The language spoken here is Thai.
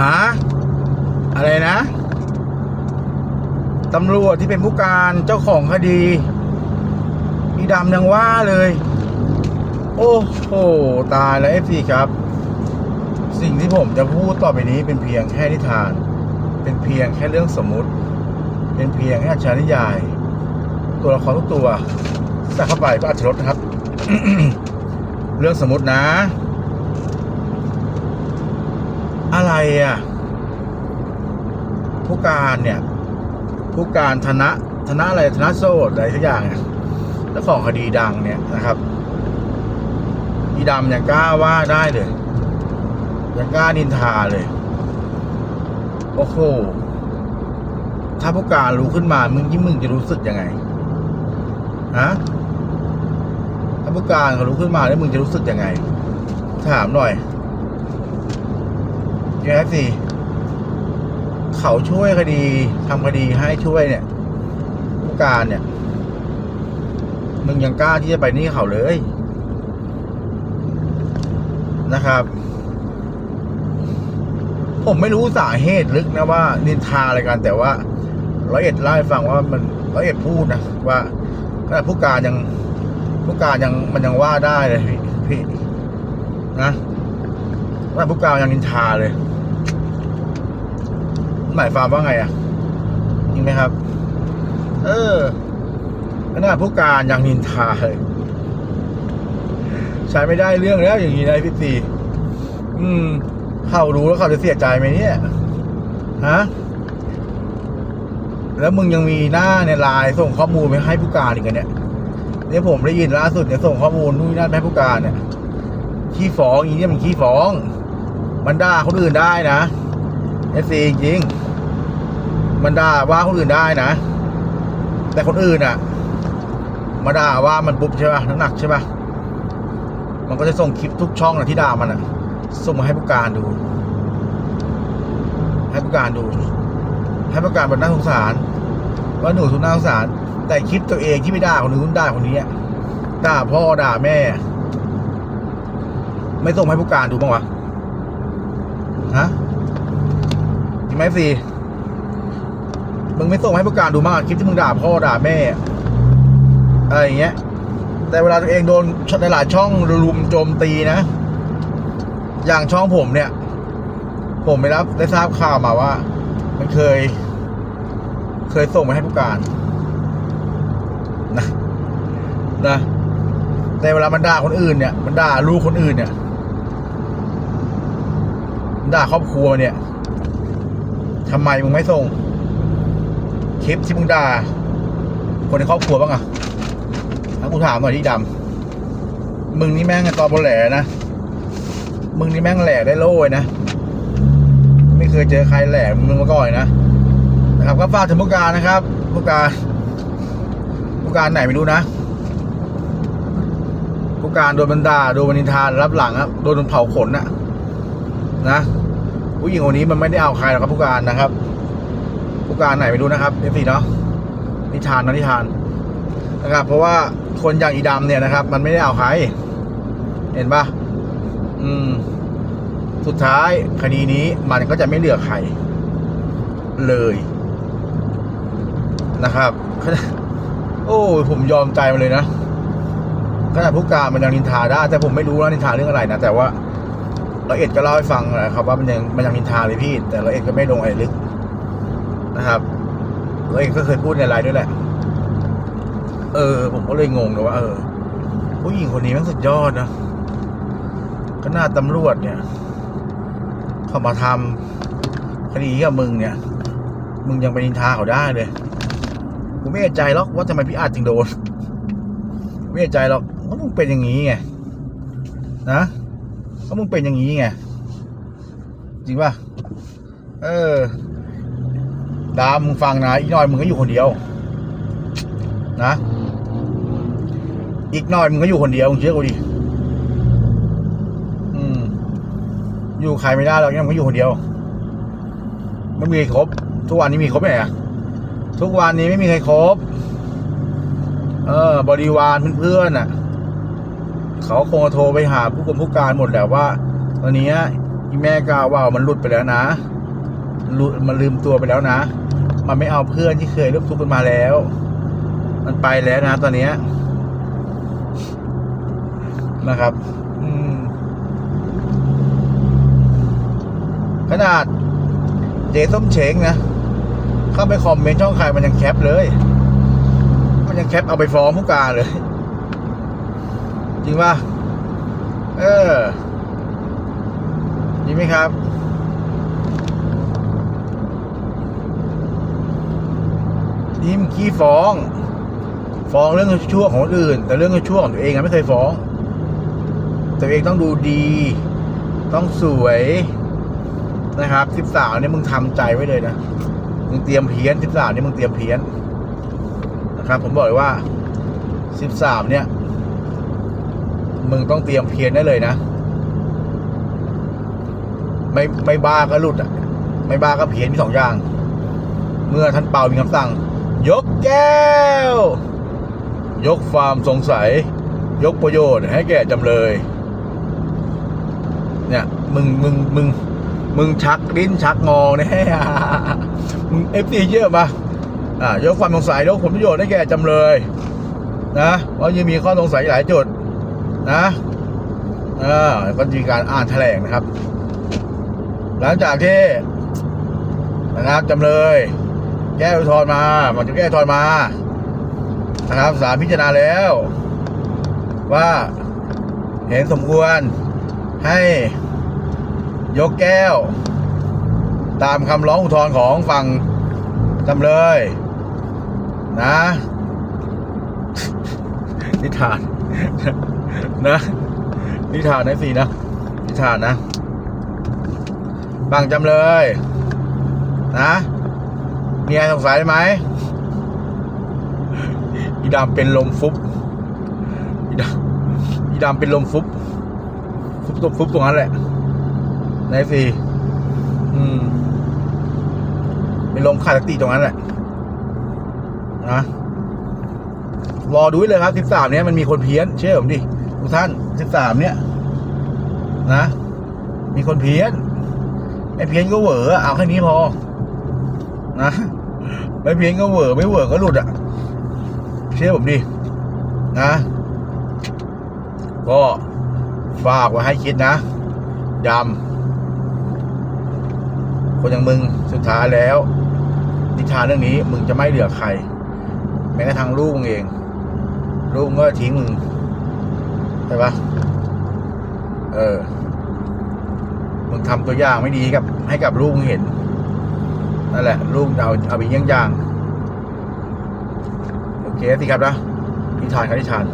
หาอะไรนะตำรวจที่เป็นผู้การเจ้าของคดีพี่ดำยังว่าเลย โอ้โหตายแล้วเอฟซีครับ สิ่งที่ผมจะพูดต่อไปนี้เป็นเพียงแค่นิทาน เป็นเพียงแค่เรื่องสมมุติ เป็นเพียงแค่อาชานิยาย ตัวละครทุกตัวใส่เข้าไปก็อัตรสนะครับ เรื่องสมมตินะ อะไรอะผู้การเนี่ย ผู้การธนะธนะอะไรธนะโซดอะไรทุกอย่างเนี่ยเจ้าของคดีดังเนี่ยนะครับอีดำยังกล้าว่าได้เลยยังกล้านินทาเลย โอ้โหถ้าผู้การรู้ขึ้นมามึงยิ่งมึงจะรู้สึกยังไงฮะถ้าผู้การเขารู้ขึ้นมาแล้วมึงจะรู้สึกยังไง ถามหน่อย แกสิเขาช่วยคดีทำคดีให้ช่วยเนี่ยผู้การเนี่ย มึงยังกล้าที่จะไปนี่เขาเลยนะครับ ผมไม่รู้สาเหตุลึกนะว่า นินทาอะไรกันแต่ว่าร้อยเอ็ดเล่าให้ฟังว่ามันร้อยเอ็ดพูดนะว่าขนาดผู้การยังผู้การยังมันยังว่าได้เลยพี่พี่นะว่าผู้การยังนินทาเลย หมายความว่าไงอะจริงไหมครับ เออขนาดผู้การยังนินทาเลยใช้ไม่ได้เรื่องแล้วอย่างนี้นะพี่ตีอืม เขารู้แล้วเขาจะเสียใจไหมเนี่ยฮะแล้วมึงยังมีหน้าในไลน์ส่งข้อมูลไปให้ผู้การอีกเหรอเนี่ยเนี่ยผมได้ยินล่าสุดเนี่ยส่งข้อมูลนู่นนนั่นให้ผู้การเนี่ยขี้ฟ้องอีเนี่ยมันขี้ฟ้อง มันด่าคนอื่นได้นะเอซีจริง มันด่าว่าคนอื่นได้นะ แต่คนอื่นอะ มาด่าว่ามันปุ๊บใช่ป่ะน้ำหนักใช่ป่ะมันก็จะส่งคลิปทุกช่องนะที่ด่ามันอะ ส่งมาให้ผู้การดู ให้ผู้การดู ให้ผู้การบนน่าสงสาร ว่าหนูทุนน่าสงสาร แต่คลิปตัวเองที่ไม่ด่าคนนู้นด่าคนนี้อะด่าพ่อด่าแม่ ไม่ส่งให้ผู้การดูบ้างวะฮะจริงไหมสิ มึงไม่ส่งให้ผู้การดูบ้างอะคลิปที่มึงด่าพ่อด่าแม่อะไรอย่างเงี้ย แต่เวลาตัวเองโดนในหลายช่องรุมโจมตีนะ อย่างช่องผมเนี่ย ผมไม่รับได้ทราบข่าวมาว่า มันเคย เคยส่งไปให้ผู้การนะนะแต่เวลามันด่าคนอื่นเนี่ย มันด่าลูกคนอื่นเนี่ยด่าครอบครัวเนี่ยทำไมมึงไม่ส่ง คลิปที่มึงด่าคนในครอบครัวบ้างอะถ้ากูถามหน่อยที่ดำมึงนี่แม่งตอบนแหลนะ มึงนี่แม่งแหลกได้โล่เลยนะ ไม่เคยเจอใครแหลกมึงมาก่อนนะ นะครับก็ฝากถึงผู้การนะครับผู้การผู้การไหนไม่รู้นะผู้การโดนบันดาโดนบันินทานรับหลังครับโดนเผาขนน่ะนะผู้หญิงคนนี้มันไม่ได้เอาใครหรอกครับผู้การนะครับ ผู้การไหนไม่รู้นะครับเอฟซีเนาะนิทานนะนิทานนะครับ เพราะว่าคนอย่างอีดำเนี่ยนะครับ มันไม่ได้เอาใคร เห็นปะอืม สุดท้ายคดีนี้มันก็จะไม่เหลือใคร เลยนะครับโอ้ผมยอมใจมันเลยนะขนาดผู้การมันยังนินทาได้ แต่ผมไม่รู้ว่านินทาเรื่องอะไรนะแต่ว่าละเอียดก็เล่าให้ฟังนะครับว่ามันยังมันยังนินทาเลยพี่ แต่ละเอียดก็ไม่ลงไอะไรลึก นะครับเอียก็เคยพูดในไลน์ด้วยแหละ เออ ผมก็เลยงงนะว่า เออ ผู้หญิงคนนี้มันสุดยอดนะขนาดตำรวจเนี่ย เขามาทำคดีกับมึงเนี่ย มึงยังไปนินทาเขาได้เลยกูไม่เอใจหรอกว่าทำไมพี่อาจจึงโดน ไม่เอใจหรอกว่ามึงเป็นอย่างนี้ไงนะว่ามึงเป็นอย่างนี้ไงจริงป่ะเออ ดามมึงฟังนะอีกหน่อยมึงก็อยู่คนเดียว นะ อีกหน่อยมึงก็อยู่คนเดียวมึงเชื่อกูดิอืมอยู่ใครไม่ได้หรอกเนี่ยมันก็อยู่คนเดียวไม่มีใครครบ ทุกวันนี้มีครบไหมอะทุกวันนี้ไม่มีใครครบ เออ บริวารเพื่อนๆอะ เขาคงโทรไปหาผู้กรมผู้การหมดและว่าตอนนี้อีแม่กาว่ามันหลุดไปแล้วนะลุดมันลืมตัวไปแล้วนะ มันไม่เอาเพื่อนที่เคยร่วมทุกข์กันมาแล้ว มันไปแล้วนะตอนเนี้ยนะครับขนาดเจส้มเช้งนะ เข้าไปคอมเมนต์ช่องใครมันยังแคปเลย มันยังแคปเอาไปฟ้องผู้การเลย จริงป่ะ เออจริงไหมครับ นี่มันขี้ฟ้อง ฟ้องเรื่องชั่วของคนอื่น แต่เรื่องชั่วของตัวเองอะไม่เคยฟ้อง ตัวเองต้องดูดี ต้องสวยนะครับสิบสาวเนี่ยมึงทำใจไว้เลยนะมึงเตรียมเพี้ยนสิบสาวเนี่ยมึงเตรียมเพี้ยนนะครับ ผมบอกเลยว่าสิบสามเนี่ย มึงต้องเตรียมเพี้ยนได้เลยนะ ไม่ไม่บ้าก็หลุดอะไม่บ้าก็เพี้ยนมีสองอย่าง เมื่อท่านเปามีคำสั่ง ยกแก้ว ยกความสงสัย ยกประโยชน์ให้แก่จำเลย เนี่ย มึงมึงมึงมึงชักลิ้นชักงอแน่มึงเอฟซีเยอะปะอ่ายกความสงสัยยกผลประโยชน์ให้แก่จำเลยนะเพราะยังมีข้อสงสัยหลายจุดนะเออก็มีการอ่านแถลงนะครับ หลังจากที่นะครับจำเลย แก้อุทธรณ์มามันจะแก้อุทธรณ์มานะครับศาลพิจารณาแล้ว ว่าเห็นสมควรให้ยกแก้ว ตามคำร้องอุทธรณ์ของฝั่งจำเลย นะนิทานนะนิทานนะสินะนิทานนะฝั่งจำเลย นะ มีอะไรสงสัยไหมอีดำเป็นลมฟุบอีดำอีดำเป็นลมฟุบ ฟุบตรงฟุบตรงนั้นแหละไหนสิอืมเป็นลมขาดสติตรงนั้นแหละนะรอดูไว้เลยครับสิบสามเนี้ยมันมีคนเพี้ยน เชื่อผมดิทุกท่านสิบสามเนี้ยนะมีคนเพี้ยนไอ้เพี้ยนก็เหวอเอาแค่นี้พอ นะ ไม่เพี้ยนก็เวอร์ไม่เวอร์ก็หลุดอะ เชื่อผมดิ นะ ก็ฝากไว้ให้คิดนะยำคนอย่างมึงสุดท้ายแล้ว นิทานเรื่องนี้มึงจะไม่เหลือใคร แม้กระทั่งลูกมึงเอง ลูกก็ทิ้งมึงใช่ปะเออมึงทำตัวอย่างไม่ดีกับ ให้กับลูกมึงเห็น นั่นแหละลูกเอาเอาไปเยี่ยงอย่างโอเคสิครับนะนิทานครับนิทาน